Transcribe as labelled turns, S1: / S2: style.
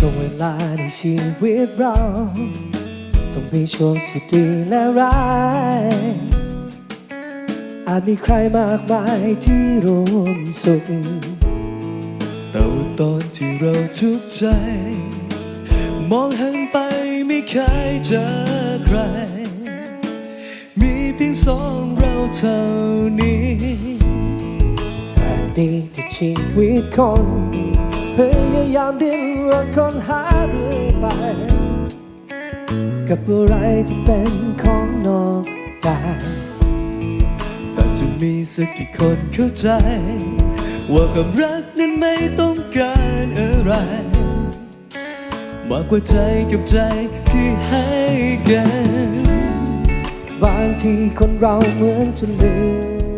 S1: ช่วงเวลาในชีวิตเรา ต้องมีช่วงที่ดีและร้าย อาจมีใครมากมายที่ร่วมสุข
S2: แต่ว่าตอนที่เราทุกข์ใจ มองหันไปไม่เคยเจอใคร มีเพียงสองเราเท่านี้
S1: แต่ดีที่ชีวิตคน พยายามดิ้นรนค้นหาเรื่อยไป กับอะไรที่เป็นของนอกกาย
S2: แต่จะมีสักกี่คนเข้าใจ ว่าความรักนั้นไม่ต้องการอะไร มากกว่าใจกับใจที่ให้กัน
S1: บางทีคนเราเหมือนจะลืม